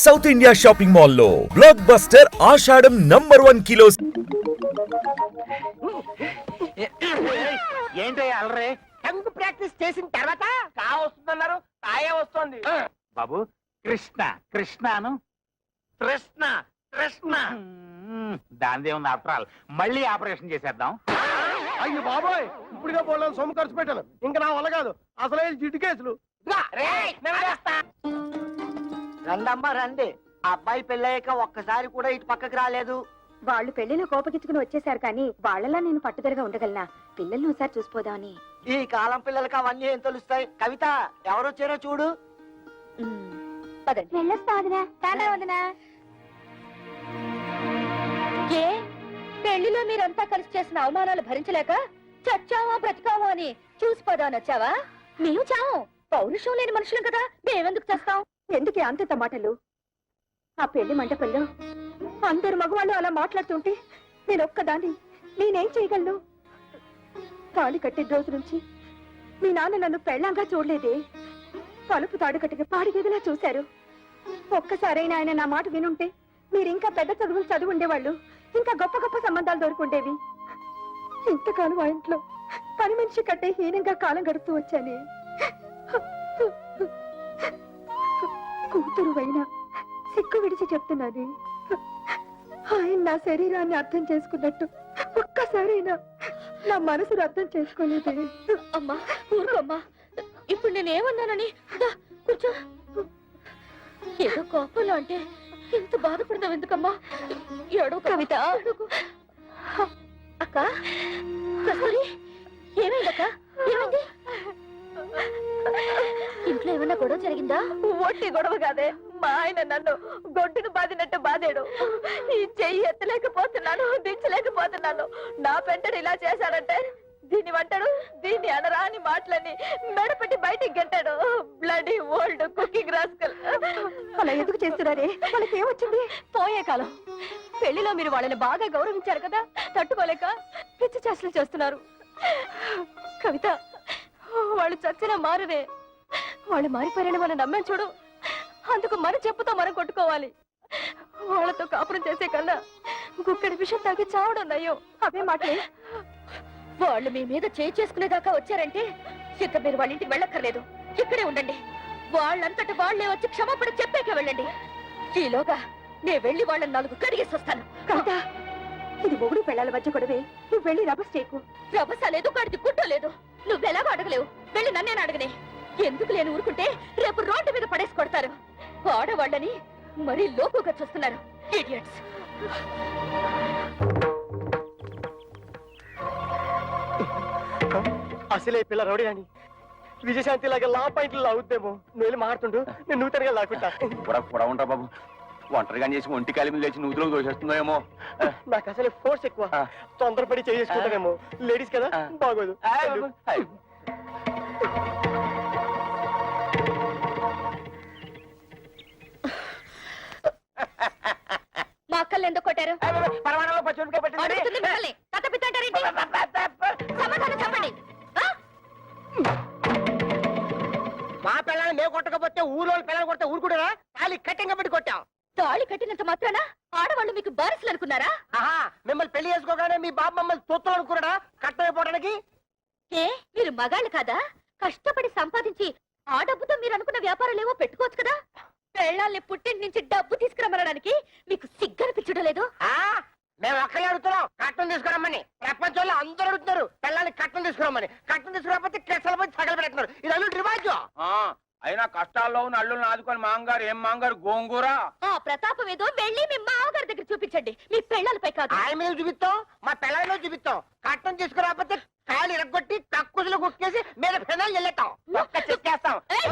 South India shopping మాల్లో blockbuster Ashadham number one kilo ఏంటో అలరే టంగ్ ప్రాక్టీస్ చేసిన తర్వాత కా వస్తుందన్నారు. కాయే వస్తుంది. బాబు కృష్ణ కృష్ణను. కృష్ణ కృష్ణ. దానిదే ఉంది ఆఫ్టర్ ఆల్ మళ్ళీ ఆపరేషన్ చేసేద్దాం. అయ్యి బాబోయ్ ఇప్పుడుగా పోలేదు సొమ్ము ఖర్చు పెట్టాను ఇంకా నా వల్ల కాదు. అసలే జిడ్డు కేసులు. రండమ్మా రండి. ఆ అబ్బాయి పెళ్ళయ్యాక ఒక్కసారి కూడా ఇటు పక్కకి రాలేదు. వాళ్ళు పెళ్ళిలో కోపగించుకుని వచ్చేసారు కానీ వాళ్ళలా నేను పట్టుదలగా ఉండగలనా? పిల్లల్ని ఒకసారి చూసిపోదామని. ఈ కాలం పిల్లలకి అవన్నీ ఏం తెలుస్తాయి? కవిత ఎవరు వచ్చారో చూడు. పదండి. వెళ్ళొస్తా వదినా. తానా వదినా. ఏ? పెళ్ళిలో మీరంతా కలిసి చేసిన అవమానాలు భరించలేక చచ్చావా బ్రతికావా అని చూసిపోదామని వచ్చావా? మేము చావు. పౌరుషం లేని మనుషులం కదా. మేమెందుకు చేస్తాం? ఎందుకే అంత మాటలు? ఆ పెళ్ళి మండపంలో అందరు మగవాళ్ళు అలా మాట్లాడుతుంటే నేను ఒక్కదాన్ని నేనేం చేయగలను? తాళి కట్టే రోజు నుంచి మీ నాన్న నన్ను పెళ్ళంగా చూడలేదే. తలుపు తాడుకట్టుగా పాడిగేదిలా చూశారు. ఒక్కసారైనా ఆయన నా మాట వినుంటే మీరు ఇంకా పెద్ద చదువులు చదువు ఉండేవాళ్ళు ఇంకా గొప్ప గొప్ప సంబంధాలు దొరుకుండేవి. ఇంతకాలం ఆ ఇంట్లో పని మనిషి కట్టే హీనంగా కాలం గడుపుతూ వచ్చానే. కూతురు అయినా సిక్కు విడిచి చెప్తున్నది. ఆయన నా శరీరాన్ని అర్థం చేసుకున్నట్టు ఒక్కసారైనా నా మనసును అర్థం చేసుకోలేదే. అమ్మా ఊరుకోమ్మా. ఇప్పుడు నేనేమన్నానని? కూర్చో. ఏదో కోపంలో అంటే ఎంత బాధపడతావు ఎందుకమ్మా? ఏడో కవిత. అక్క కస్తూరి ఏమైందక్క? ఏమైంది? ఇంట్లో ఏమన్నా గొడవ జరిగిందా? ఒట్టి గొడవ కాదే. మా ఆయన నన్ను గొడ్డును బాదినట్టు బాదాడు ఈ చెయ్యి ఎత్తలేకపోతున్నాను దించలేకపోతున్నాను. నా పెంటను ఇలా చేశాడంటే దీన్ని వంటాడు దీన్ని అనరా అని మాటలని మెడపెట్టి బయటికి గంటాడు. బ్లడీ ఓల్డ్ కుకింగ్ రాస్కల్ అలా ఎందుకు చేస్తున్నారే? వాళ్ళకి ఏమొచ్చింది పోయే కాలం. పెళ్ళిలో మీరు వాళ్ళని బాగా గౌరవించారు కదా తట్టుకోలేక పిచ్చి చేష్టలు చేస్తున్నారు. కవిత వాళ్ళు చచ్చినా మారరే వాళ్ళు మారిపోయారని మనం నమ్మాం చూడు. అందుకు మన చెప్పుతో మనం కొట్టుకోవాలి. వాళ్ళతో కాపురం చేసే కన్నా గుక్కడి విషయం తాగి చావడం నయ్యో అవే మాటలే. వాళ్ళు మీ మీద చేయి చేసుకునేదాకా వచ్చారంటే ఇక మీరు వాళ్ళ ఇంటికి వెళ్ళక్కర్లేదు. ఇక్కడే ఉండండి. వాళ్ళంతట వాళ్ళే వచ్చి క్షమాపణ చెప్పాక వెళ్ళండి. ఈలోగా నే వెళ్ళి వాళ్ళని నాలుగు కడిగేసి వస్తాను. ఇది మొగుడు పెళ్ళాల మధ్య గొడవే. నువ్వు వెళ్ళి రభస చేయకు రభస లేదు కడిది గుడ్డ లేదు. నువ్వెలాగో అడగలేవు. వెళ్ళి నన్నేను అడగనే. ఎందుకు లేని ఊరుకుంటే రేపు రోడ్డు మీద పడేసి కొడతారు ఆడవాళ్ళని మరీ లోకుగా చూస్తున్నారు. ఇడియట్స్ అసలే పిల్ల రౌడీ అని విజయశాంతి లాగా లా పాయింట్లు లాగుద్దేమో. నువ్వు వెళ్ళి మాడుతుండు నేను నువ్వు తిరగా లాక్కుంటా. కూడా కూడా ఉంటా బాబు. ఒంటరిగా చేసి ఒంటి కాలి మీద లేచి నూతిలో దోషేస్తుందో ఏమో నాకు అసలే ఫోర్స్ ఎక్కువ. తొందరపడి చేసుకుంటానేమో లేడీస్ కదా. బాగోదు. అనుకున్న పెట్టుకోవచ్చు కదా? పెళ్ళాలని పుట్టింటి నుంచి డబ్బు తీసుకురమ్మడానికి మీకు సిగ్గనిపించడం లేదు ఆ మేము ఒక్కరే అడుగుతున్నాం కట్టం తీసుకురమ్మని ప్రపంచంలో అందరూ అడుగుతున్నారు పిల్లల్ని కట్టం తీసుకురమ్మని కట్టం తీసుకురాకపోతే కెసలు పోయి తగలు పెడుతున్నారు ఇది అల్లుడు రివాజు అయినా కష్టాల్లో ఉన్న ఆదుకొని మాంగారు ఏం మాంగారు? గోంగూర? ఆ ప్రతాపం ఏదో వెళ్ళి మీ మామగారి దగ్గర చూపించండి. మీ పెళ్ళాలపై కాదు. ఆయన మీద చూపిస్తాం మా పిల్లల చూపిస్తాం కట్టం తీసుకురాకపోతే కాయలు ఇరగొట్టి కక్కుసులు కుక్కేసి మీద ఫెనాలు వెళ్ళేస్తాం ఒక్క చెక్కేస్తాం ఏయ్!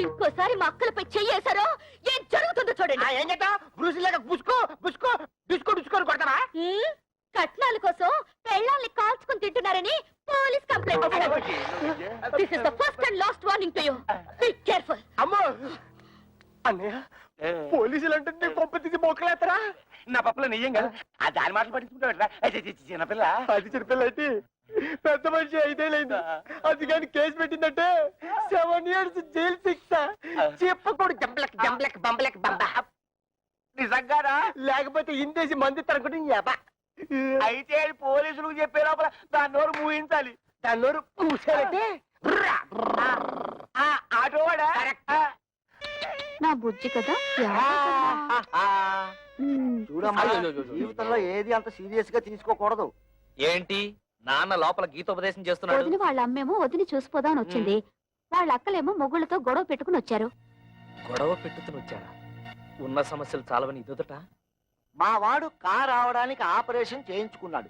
ఇంకోసారి మా అక్కలపై చెయ్యేశారో ఏం జరుగుతుందో ఆ, చూడండి ఏం చేద్దాం బ్రూసులాగా బుసుకో బుసుకో డిస్కో డిస్కోని కొడతావా? ఉమ్, కట్నాల కోసం పెళ్ళాల్ని కాల్చుకుని తింటున్నారని police complaint this is the first and last warning to you be careful అమ్మో! అన్నయ్య పోలీసులు అంటే పంప తీసి మొక్కలేస్తారా నా పప్పులో నెయ్యం కదా. ఆ దాని మాటలు పట్టించుకుంటావు చిన్నపిల్ల అది చిన్నపిల్లటి పెద్ద మనిషి ఐదేళ్ళైంది అది కానీ కేసు పెట్టిందంటే సెవెన్ ఇయర్స్ జైలు శిక్ష చెప్పకూడదు జంబలక్ జంబలక్ బంబలక్ బంబ. నిజంగానా లేకపోతే ఇందేసి మంది తనుకుంటే ఎబ అయితే పోలీసులకు చెప్పే లోపల దాని నోరు మూయించాలి. దాని నోరు పూసారంటే ఆ, ఆటోవాడా? నా బుజ్జి కదా? చూడమ్మా. జీవితంలో ఏది అంత సీరియస్గా తీసుకోకూడదు. ఏంటి? నాన్న లోపల గీతోపదేశం చేస్తున్నాడు. వదిన వాళ్ళ అమ్మేమో వదిలి చూసిపోదామని వచ్చింది. వాళ్ళ అక్కలేమో మొగుళ్ళతో గొడవ పెట్టుకుని వచ్చారు. గొడవ పెట్టుకుని వచ్చారా? ఉన్న సమస్యలు చాలవని ఇదొదట? మా వాడు కా రావడానికి ఆపరేషన్ చేయించుకున్నాడు.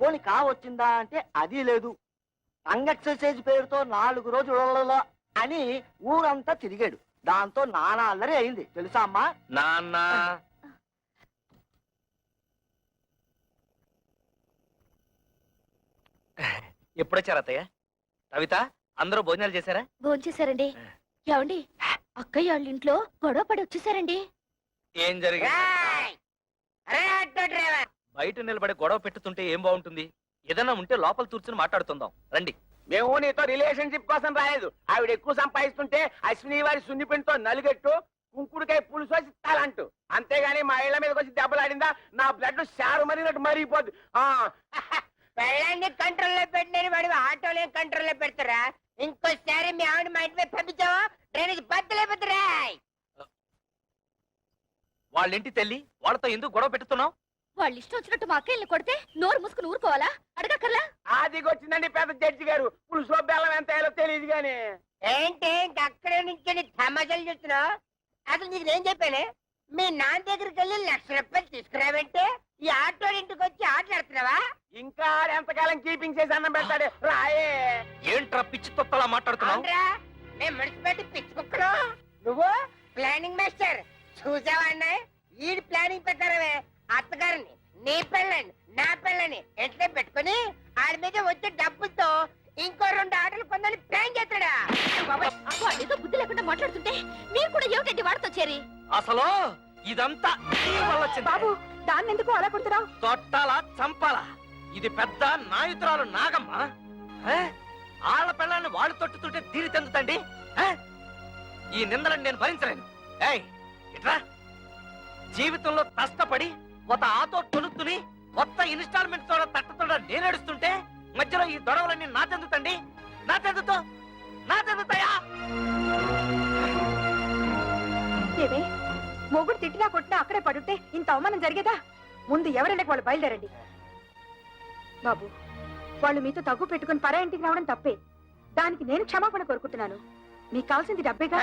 పోని కా వచ్చిందా అంటే అది లేదు. టంగ్ ఎక్సర్సైజ్ పేరుతో నాలుగు రోజులలో అని ఊరంతా తిరిగాడు. దాంతో నానా అల్లరి అయింది. తెలుసా అమ్మా? నాన్న. ఎప్పుడొచ్చారు అత్తయ్య? కవిత అందరూ భోజనాలు చేశారా? భోంచేశారండి ఏమండి? అక్కయ్య వాళ్ళ ఇంట్లో గొడవ పడి వచ్చేసారండి. ఏం జరిగింది? బయట నిలబడి గొడవ పెట్టుతుంటే ఏం బాగుంటుంది? ఏదన్నా ఉంటే లోపల కూర్చుని మాట్లాడుతుందాం. రండి. మేము నీతో రిలేషన్షిప్ కోసం రాలేదు. ఆవిడ ఎక్కువ సంపాదిస్తుంటే అశ్విని వారి సున్నిపిండితో నలుగెట్టు కుంకుడుకాయ పులుసు వచ్చి తలంటు అంతేగాని మా ఇళ్ళ మీదకి వచ్చి దెబ్బలాడిందా నా బ్లడ్ షారు మరిగినట్టు మరిగిపోద్ది. ఆ. పెళ్ళాన్ని కంట్రోల్లో పెట్టినని వాడు ఆటోలే కంట్రోల్లో పెడతారా? ఇంకోసారి మీ ఆవిడ మా ఇంటి మీద పంపించావా? డ్రైనేజ్ బద్దలైపోతారా వాళ్ళ ఇంటి తెల్లి వాళ్ళతో ఎందుకు గొడవ పెట్టుతున్నావు? వాళ్ళు ఇష్టం వచ్చినట్టు మా అక్కయ్యని కొడితే నోరు మూసుకుని ఊరుకోవాలా? అడగక్కర్లా? ఆదికి వచ్చిందండి పెద్ద జడ్జి గారు. పులుసులో బెల్లం ఎంత వేయాలో తెలియదు గాని. ఏంటి ఇంక అక్కడే నుంచి తమాషాలు చూస్తున్నావు? అసలు నీకు నేను చెప్పాను మీ నాన్న దగ్గరికి వెళ్ళి లక్ష రూపాయలు తీసుకురావంటే ఈ ఆటో ఇంటికి వచ్చి ఆటలాడుతున్నావా? ఇంకా ఆడు ఎంతకాలం కీపింగ్ చేసి అన్నం పెడతాడు? రాయే. ఏంట్రా పిచ్చి తొత్తలా మాట్లాడుతున్నావు? అవునరా మేము మున్సిపాలిటీ పిచ్చి కుక్కలు. నువ్వు? ప్లానింగ్ మాస్టర్ చూసావా అన్నయ్య? ఈ ప్లానింగ్ ప్రకారమే అత్తగారిని నీ పెళ్ళని నా పెళ్ళని ఎంట్లో పెట్టుకుని ఆడి మీద వచ్చే డబ్బులతో ఇంకో రెండు ఆటలు కొందని ప్లాన్ చేస్తాడా? వాడు ఏదో బుద్ధి లేకుండా మాట్లాడుతుంటే మీరు కూడా ఏమిటండి వాడితో చేరి? అసలు ఇదంతా నీ వల్ల వచ్చింది. దాన్ని ఎందుకు అలా కొడుతున్నావు? తొట్టాలా చంపాలా? ఇది పెద్ద నాయుతురాలు నాగమ్మ? ఆళ్ళ పిల్లల్ని వాళ్ళు తొట్టుతుంటే తీరి చెందుతండి. హే? ఈ నిందలను నేను భరించలేను. ఏయ్ ఇట్రా. జీవితంలో కష్టపడి ఒక ఆతో తొలుతుని కొత్త ఇన్స్టాల్మెంట్ తోడ తట్టతోడ నేను ఏడుస్తుంటే మధ్యలో ఈ దొడవలన్నీ నా చెందుతండి. నా చెందుతో నా చెందుతాయా? ఏమే మొగుడు తిట్టినా కొట్టినా అక్కడే పడుంటే ఇంత అవమానం జరిగేదా? ముందు ఎవరైనా వాళ్ళు బయలుదేరండి. బాబు వాళ్ళు మీతో తగ్గు పెట్టుకుని పరా ఇంటికి రావడం తప్పే. దానికి నేను క్షమాపణ కోరుకుంటున్నాను. మీకు కావాల్సింది డబ్బేగా?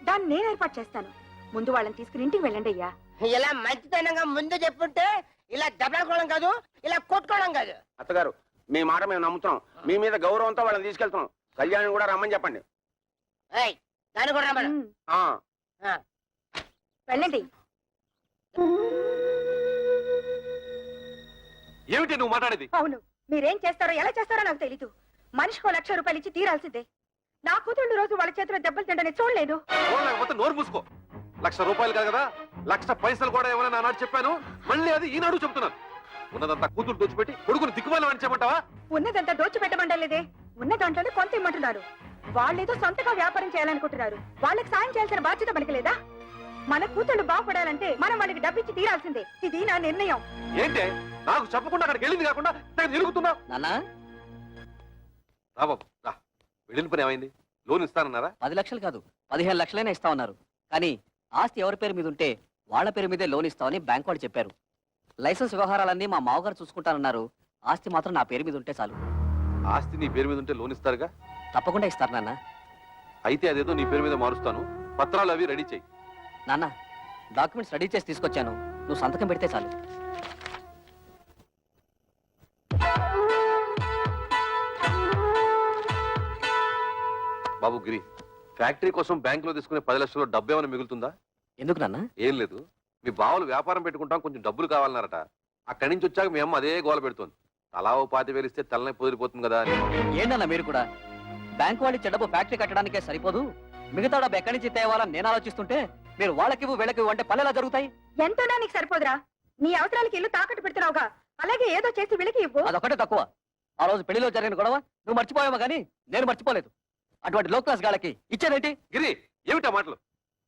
దాన్ని నేను ఏర్పాటు చేస్తాను. ముందు వాళ్ళని తీసుకుని ఇంటికి వెళ్ళండి అయ్యా. ఇలా మంచితనంగా ముందు చెప్పుంటే ఇలా దెబ్బలాడుకోవడం కాదు ఇలా కొట్టుకోవడం కాదు. అత్తగారు మీ మాట మేము నమ్ముతున్నాం. మీ మీద గౌరవంతో వాళ్ళని తీసుకెళ్తున్నాం. కళ్యాణ్ కూడా రమ్మని చెప్పండి. ఏయ్, దాన్ని కూడా రమ్మను. ఉమ్, ఆ. వెళ్ళండి. ఏమిటి నువ్వు మాట్లాడేది? అవును మీరేం చేస్తారో ఎలా చేస్తారో నాకు తెలీదు. మనిషికో లక్ష రూపాయలు ఇచ్చి తీరాల్సిందే. నా కూతుళ్ళు రోజు వాళ్ళ చేతిలో దెబ్బలు తింటని చూడలేదు లేకపోతే నోరు మూసుకో. లక్ష రూపాయలు కాదు కదా? లక్ష పైసలు కూడా ఏమైనా నానాడు చెప్పాను? మళ్ళీ అది ఈనాడు చెప్తున్నాను. ఉన్నదంతా కూతురు దోచిపెట్టి కొడుకుని దిక్కుమాలి అని చెప్పమంటావా ఉన్నదంతా దోచిపెట్టమండలేదే ఉన్న దాంట్లోనే కొంత ఇమ్మంటున్నారు. వాళ్ళేదో సొంతగా వ్యాపారం చేయాలనుకుంటున్నారు. వాళ్ళకి సాయం చేయాల్సిన బాధ్యత మనకి లేదా? మన కూతుళ్ళు బాగుపడాలంటే మనం వాళ్ళకి డబ్బిచ్చి తీరాల్సిందే. ఇది నా నిర్ణయం. ఏంటే? నాకు చెప్పకుండా అక్కడికి వెళ్ళింది కాకుండా నేను తిరుగుతున్నా? నాన్నా? రా బాబు రా. వెళ్ళిన పని ఏమైంది? లోన్ ఇస్తానన్నారా? పది లక్షలు కాదు పదిహేను లక్షలైనా ఇస్తా ఉన్నారు కానీ ఆస్తి ఎవరి పేరు మీద ఉంటే వాళ్ళ పేరు మీదే లోన్ ఇస్తామని బ్యాంక్ వాళ్ళు చెప్పారు. లైసెన్స్ వ్యవహారాలన్నీ మా మావగారు చూసుకుంటానన్నారు. ఆస్తి మాత్రం నా పేరు మీద ఉంటే చాలు. ఆస్తి నీ పేరు మీద ఉంటే లోన్ ఇస్తారుగా? తప్పకుండా ఇస్తారు నాన్న. అయితే అదేదో నీ పేరు మీద మారుస్తాను. పత్రాలు అవి రెడీ చేయి. నాన్న డాక్యుమెంట్స్ రెడీ చేసి తీసుకొచ్చాను. నువ్వు సంతకం పెడితే చాలు. బాబు గిరి ఫ్యాక్టరీ కోసం బ్యాంక్లో తీసుకునే పది లక్షలు డబ్బు ఏమైనా మిగులుతుందా? ఎందుకు నాన్న? ఏం లేదు. మీ బావలు వ్యాపారం పెట్టుకుంటాం కొంచెం డబ్బులు కావాలన్నారట. అక్కడి నుంచి వచ్చాక మీ అమ్మ అదే గోల పెడుతోంది. తలా ఓ పాతి వేలిస్తే తలనే పొదిరిపోతుంది కదా అని. ఏంటన్నా మీరు కూడా? బ్యాంక్ వాళ్ళు ఇచ్చే డబ్బు ఫ్యాక్టరీ కట్టడానికే సరిపోదు. మిగతా డబ్బు ఎక్కడి నుంచి తేవాలని నేను ఆలోచిస్తుంటే మీరు వాళ్ళకివ్వు వీళ్ళకివ్వు అంటే పనులు ఎలా జరుగుతాయి? ఎంతోనా నీకు సరిపోదురా. నీ అవసరాలకి ఇల్లు తాకట్టు పెడుతున్నావుగా. అలాగే ఏదో చేసి వెలికి ఇవ్వు. అదొకటే తక్కువ. ఆ రోజు పెళ్ళిలో జరిగిన గొడవ నువ్వు మర్చిపోయావా కానీ నేను మర్చిపోలేదు. అటువంటి లో క్లాస్ గాళ్ళకి ఇచ్చేదేంటి? గిరి ఏమిటా మాటలు?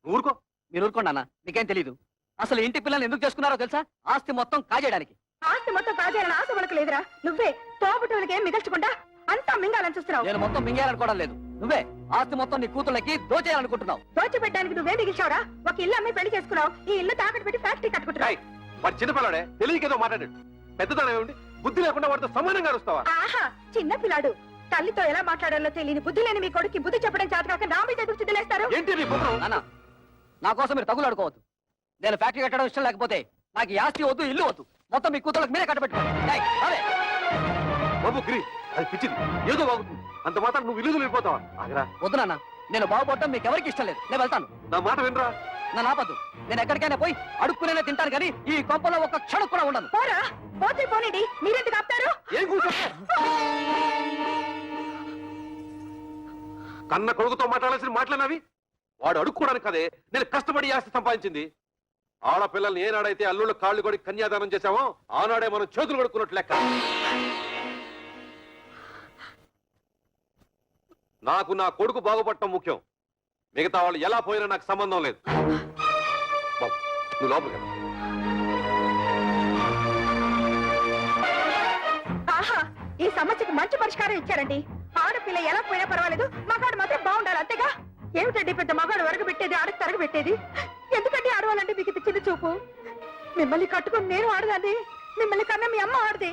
ఊరుకో. మీరు ఊరుకోండి అన్న మీకేం తెలీదు. అసలు ఇంటి పిల్లల్ని ఎందుకు చేసుకున్నారో తెలుసా? ఆస్తి మొత్తం కాజేయడానికి. ఆస్తి మొత్తం కాజేయాలని ఆశ మనకు లేదురా. నువ్వే తోబుట్టులకి ఏం మిగల్చకుండా అంతా మింగాలని చూస్తున్నావు. నేను మొత్తం మింగేయాలనుకోవడం లేదు. నువ్వే ఆస్తి మొత్తం నీ కూతుళ్ళకి దోచేయాలనుకుంటున్నావు. దోచిపెట్టడానికి నువ్వే మిగిల్చావురా? ఒక ఇల్లు అమ్మి పెళ్ళి చేసుకున్నావు. ఈ ఇల్లు తాకట్టు పెట్టి ఫ్యాక్టరీ కట్టుకుంటున్నావు. ఏయ్, వాడు చిన్నపిల్లాడే తెలియకేదో మాట్లాడాడు. పెద్దదానే ఉండి బుద్ధి లేకుండా వాడితో సమానంగా అరుస్తావా ఆహా చిన్న పిల్లాడు. తల్లితో ఎలా మాట్లాడాలో తెలియని బుద్ధి లేని మీ కొడుకు బుద్ధి చెప్పడం చేత కాక నా మీద ఎదురు చిద్దలేస్తారు ఏంటి నీ నా కోసం మీరు తగులు అడుకోవద్దు నేను ఫ్యాక్టరీ కట్టడం ఇష్టం లేకపోతే నాకు ఈ ఆస్తి వద్దు ఇల్లు వద్దు. మొత్తం మీ కూతుళ్ళకి మీరే కట్టబెట్టుకోండి. బాబు గిరి అది పిచ్చిది. ఏదో బాగుతుంది అంత మాత్రం నువ్వు ఇల్లు వెళ్ళిపోతావా ఆగరా. వద్దు నాన్న నేను బాగుపడటం మీకు ఎవరికి ఇష్టం లేదు. నేను వెళ్తాను. నా మాట వినరా? నా నాపద్దు నేను ఎక్కడికైనా పోయి అడుక్కునే తింటాను కానీ ఈ కొంపలో ఒక్క క్షణం కూడా ఉండను పోరా పోతే పోనీడి. మీరెందుకు ఆపుతారు? ఏం కూర్చో? కన్న కొడుకుతో మాట్లాడాల్సిన మాటలన్నవి వాడు అడుక్కోవడానికి కదే నేను కష్టపడి ఆస్తి సంపాదించింది. ఆడపిల్లల్ని ఏనాడైతే అల్లుళ్ళు కాళ్ళు కొడి కన్యాదానం చేశామో ఆనాడే మనం చేతులు కొడుకున్నట్లు లెక్క. నాకు నా కొడుకు బాగుపడటం ముఖ్యం. మిగతా వాళ్ళు ఎలా పోయినా నాకు సంబంధం లేదు. బాబు నువ్వు లోపలికి ఆహా ఈ సమస్యకు మంచి పరిష్కారం ఇచ్చారండి. ఆడపిల్ల ఎలా పోయినా పర్వాలేదు మగాడు మాత్రం బాగుండాలి అంతేగా? ఏమిటండి పెద్ద మగాడు వరగబెట్టేది ఆడకు తరగబెట్టేది ఎందుకండి ఆడవాలంటే మీకు ఇది చిన్న చూపు? మిమ్మల్ని కట్టుకుని నేను ఆడదాన్ని? మిమ్మల్ని కన్నా మీ అమ్మ ఆడది.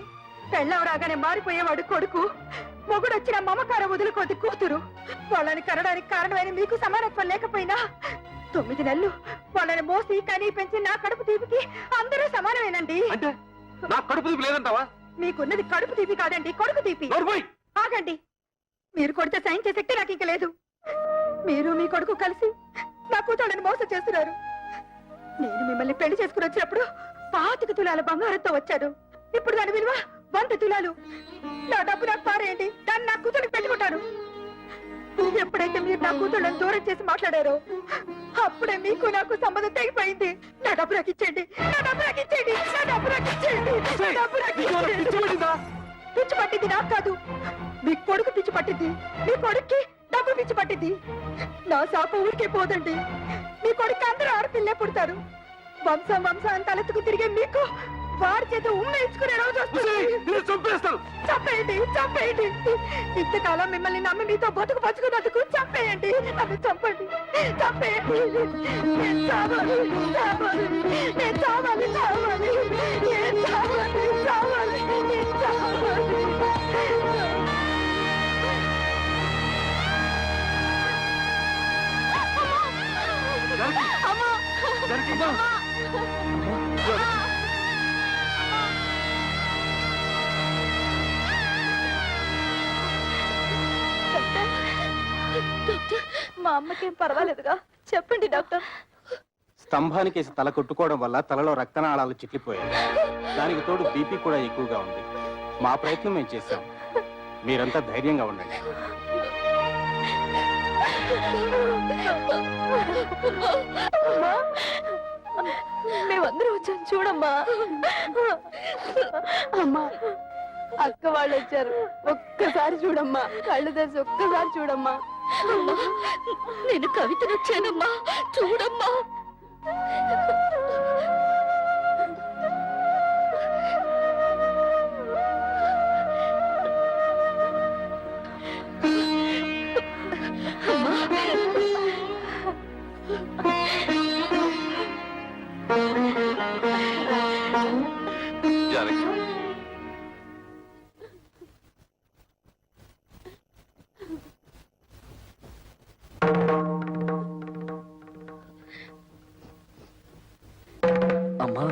పెళ్ళం రాగానే మారిపోయేవాడు కొడుకు. మొగుడు వచ్చిన మమకారం వదులుకోది కూతురు. వాళ్ళని కనడానికి కారణమైన మీకు సమానత్వం లేకపోయినా తొమ్మిది నెలలు వాళ్ళని మోసి కనీ పెంచి నా కడుపు తీపికి అందరూ సమానమేనండి. అంటే నా కడుపు తీపి లేదంటావా? మీకున్నది కడుపు తీపి కాదండి కొడుకు తీపి. ఆగండి. మీరు కొడితే సైన్ చేసే శక్తి నాకు ఇంక లేదు. మీరు మీ కొడుకు కలిసి నా కూతుళ్ళని మోసం చేస్తున్నారు. నేను మిమ్మల్ని పెళ్ళి చేసుకుని వచ్చినప్పుడు పాతిక తులాల బంగారంతో వచ్చాను. ఇప్పుడు దాని విలువ వంద తులాలు. నా డబ్బు నాకు పారేయండి. దాన్ని నా కూతురికి పెట్టుకుంటాను. ఎప్పుడైతే మీరు నా కూతుళ్ళని దూరం చేసి మాట్లాడారో అప్పుడే మీకు నాకు సంబంధం తెగిపోయింది. నా డబ్బు నాకు ఇచ్చేయండి. నా డబ్బు నాకు ఇచ్చేయండి. నా డబ్బు నాకు ఇచ్చేయండి. నా డబ్బు నాకు ఇచ్చేయండి? పిచ్చి పట్టింది నాకు కాదు. మీ కొడుకు పిచ్చి పట్టింది. మీ కొడుక్కి పిచ్చి పట్టింది నా శాప ఊరికే పోదండి. మీ కొడుకు అందరూ ఆడపిల్లే పుడతారు. వంశం వంశం తలెత్తుకు తిరిగే మీకు వాడి చేత ఉమ్మ ఇచ్చుకునే రోజు చంపేస్తాను. చంపేయండి చంపేయండి. ఇంతకాలం మిమ్మల్ని నమ్మి మీతో బతుకు పంచుకున్నందుకు చంపేయండి. నన్ను చంపండి. చంపేయండి. నేను చావాలి చావాలి నేను చావాలి. అమ్మకేం పర్వాలేదుగా. చెప్పండి డాక్టర్. స్తంభానికి వేసి తల కొట్టుకోవడం వల్ల తలలో రక్తనాళాలు చిట్లిపోయాయి దానికి తోడు బీపీ కూడా ఎక్కువగా ఉంది. మా ప్రయత్నం మేము చేశాం. మీరంతా ధైర్యంగా ఉండండి. మేమందరం వచ్చాం చూడమ్మా. అమ్మా అక్క వాళ్ళు వచ్చారు ఒక్కసారి చూడమ్మా. కళ్ళు తెరిచి ఒక్కసారి చూడమ్మా. నేను కవితను వచ్చానమ్మా చూడమ్మా. అమ్మా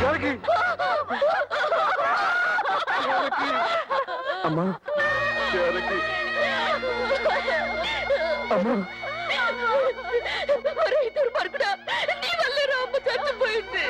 జానకి. జానకి అమ్మా. జానకి. అమ్మా. ఒరే దుర్మార్గుడా నీ వల్లే రామ్మ చచ్చిపోయింది.